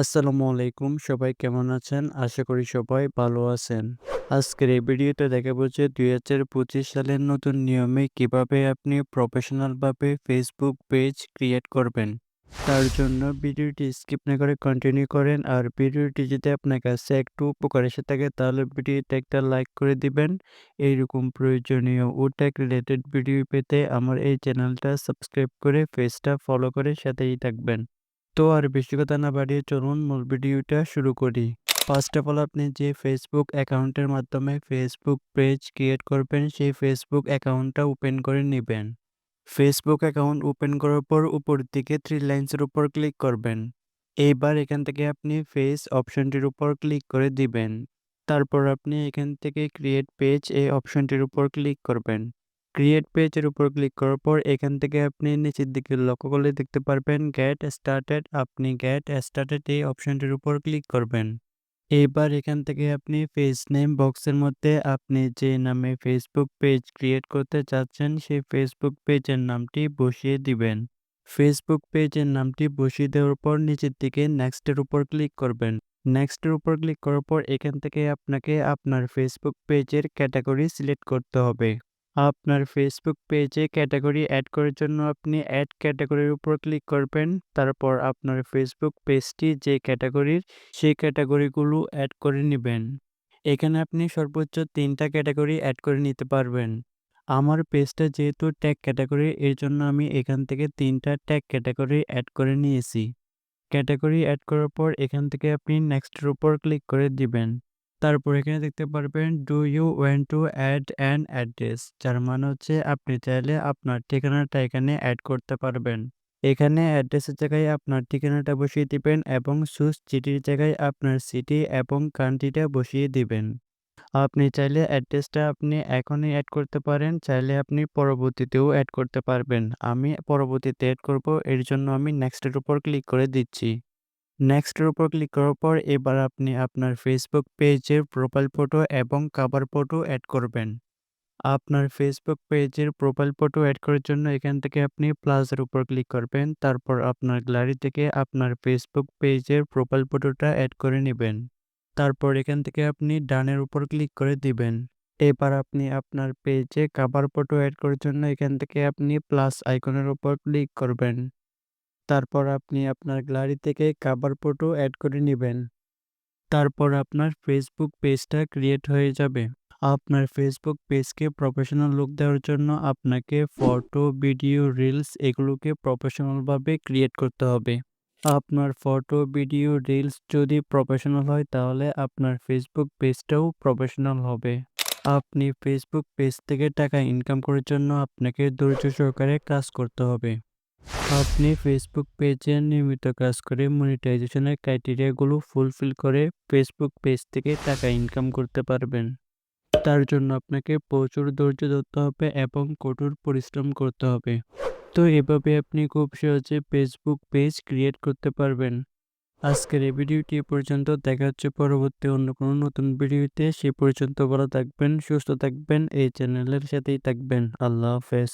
আসসালামু আলাইকুম। সবাই কেমন আছেন? আশা করি সবাই ভালো আছেন। আজকের এই ভিডিওতে দেখাবো যে দুই হাজার পঁচিশ সালের নতুন নিয়মে কীভাবে আপনি প্রফেশনালভাবে ফেসবুক পেজ ক্রিয়েট করবেন। তার জন্য ভিডিওটি স্কিপ না করে কন্টিনিউ করেন। আর ভিডিওটি যদি আপনার কাছে একটু উপকার এসে থাকে, তাহলে ভিডিওতে একটা লাইক করে দিবেন। এইরকম প্রয়োজনীয় ওটেক রিলেটেড ভিডিও পেতে আমার এই চ্যানেলটা সাবস্ক্রাইব করে পেজটা ফলো করে সাথেই থাকবেন। তো আর বেশি কথা না বাড়িয়ে চলুন মূল ভিডিওটা শুরু করি। ফার্স্ট অফ অল আপনি যে ফেসবুক অ্যাকাউন্টের মাধ্যমে ফেসবুক পেজ ক্রিয়েট করবেন, সেই ফেসবুক অ্যাকাউন্টটা ওপেন করে নেবেন। ফেসবুক অ্যাকাউন্ট ওপেন করার পর উপর দিকে থ্রি লাইন্সের উপর ক্লিক করবেন। এইবার এখান থেকে আপনি ফেস অপশনটির উপর ক্লিক করে দিবেন। তারপর আপনি এখান থেকে ক্রিয়েট পেজ এই অপশনটির উপর ক্লিক করবেন। ক্রিয়েট পেজের উপর ক্লিক করার পর এখান থেকে আপনি নিচের দিকে লক্ষ্য করলে দেখতে পারবেন গেট স্টার্টেড আপনি গেট স্টার্টেড এই অপশনটির উপর ক্লিক করবেন। এইবার এখান থেকে আপনি পেজ নেম বক্সের মধ্যে আপনি যে নামে ফেসবুক পেজ ক্রিয়েট করতে চাচ্ছেন সেই ফেসবুক পেজের নামটি বসিয়ে দিবেন। ফেসবুক পেজের নামটি বসিয়ে দেওয়ার পর নিচের দিকে নেক্সটের উপর ক্লিক করবেন। নেক্সটের উপর ক্লিক করার পর এখান থেকে আপনাকে আপনার ফেসবুক পেজের ক্যাটাগরি সিলেক্ট করতে হবে। আপনার ফেসবুক পেজে ক্যাটাগরি অ্যাড করার জন্য আপনি অ্যাড ক্যাটাগরির উপর ক্লিক করবেন। তারপর আপনার ফেসবুক পেজটি যে ক্যাটাগরির সেই ক্যাটাগরিগুলো অ্যাড করে নেবেন। এখানে আপনি সর্বোচ্চ তিনটা ক্যাটাগরি অ্যাড করে নিতে পারবেন। আমার পেজটা যেহেতু ট্যাগ ক্যাটাগরি এর জন্য আমি এখান থেকে তিনটা ট্যাগ ক্যাটাগরি অ্যাড করে নিয়েছি। ক্যাটাগরি অ্যাড করার পর এখান থেকে আপনি নেক্সটের উপর ক্লিক করে দিবেন। তারপর এখানে দেখতে পারবেন do you want to add an address যার মানে হচ্ছে, আপনি চাইলে আপনার ঠিকানাটা এখানে অ্যাড করতে পারবেন। এখানে অ্যাড্রেসের জায়গায় আপনার ঠিকানাটা বসিয়ে দিবেন এবং সুস সিটির জায়গায় আপনার সিটি এবং কান্ট্রিটা বসিয়ে দিবেন। আপনি চাইলে অ্যাড্রেসটা আপনি এখনই অ্যাড করতে পারেন, চাইলে আপনি পরবর্তীতেও অ্যাড করতে পারবেন। আমি পরবর্তীতে অ্যাড করব, এর জন্য আমি নেক্সটের উপর ক্লিক করে দিচ্ছি। নেক্সটের উপর ক্লিক করার পর এবার আপনি আপনার ফেসবুক পেজের প্রোফাইল ফটো এবং কাভার ফটো অ্যাড করবেন। আপনার ফেসবুক পেজের প্রোফাইল ফটো অ্যাড করার জন্য এখান থেকে আপনি প্লাসের উপর ক্লিক করবেন, তারপর আপনার গ্যালারি থেকে আপনার ফেসবুক পেজের প্রোফাইল ফটোটা অ্যাড করে নেবেন। তারপর এখান থেকে আপনি ডানের উপর ক্লিক করে দিবেন। এবার আপনি আপনার পেজে কাভার ফটো অ্যাড করার জন্য এখান থেকে আপনি প্লাস আইকনের উপর ক্লিক করবেন। তারপর আপনি আপনার গ্যালারি থেকে কাভার ফটো অ্যাড করে নেবেন। তারপর আপনার ফেসবুক পেজটা ক্রিয়েট হয়ে যাবে। আপনার ফেসবুক পেজকে প্রফেশনাল লুক দেওয়ার জন্য আপনাকে ফটো ভিডিও রিলস এগুলোকে প্রফেশনালভাবে ক্রিয়েট করতে হবে। আপনার ফটো ভিডিও রিলস যদি প্রফেশনাল হয় তাহলে আপনার ফেসবুক পেজটাও প্রফেশনাল হবে। আপনি ফেসবুক পেজ থেকে টাকা ইনকাম করার জন্য আপনাকে ধৈর্য সহকারে কাজ করতে হবে। আপনি ফেসবুক পেজে নিয়মিত কাজ করে মনিটাইজেশনের ক্রাইটেরিয়াগুলো ফুলফিল করে ফেসবুক পেজ থেকে টাকা ইনকাম করতে পারবেন। তার জন্য আপনাকে প্রচুর ধৈর্য ধরতে হবে এবং কঠোর পরিশ্রম করতে হবে। তো এভাবে আপনি খুব সহজে ফেসবুক পেজ ক্রিয়েট করতে পারবেন। আজকের এই ভিডিওটি পর্যন্ত। দেখা হচ্ছে পরবর্তী অন্য কোনো নতুন ভিডিওতে। সে পর্যন্ত ভালো থাকবেন, সুস্থ থাকবেন, এই চ্যানেলের সাথেই থাকবেন। আল্লাহ হাফেজ।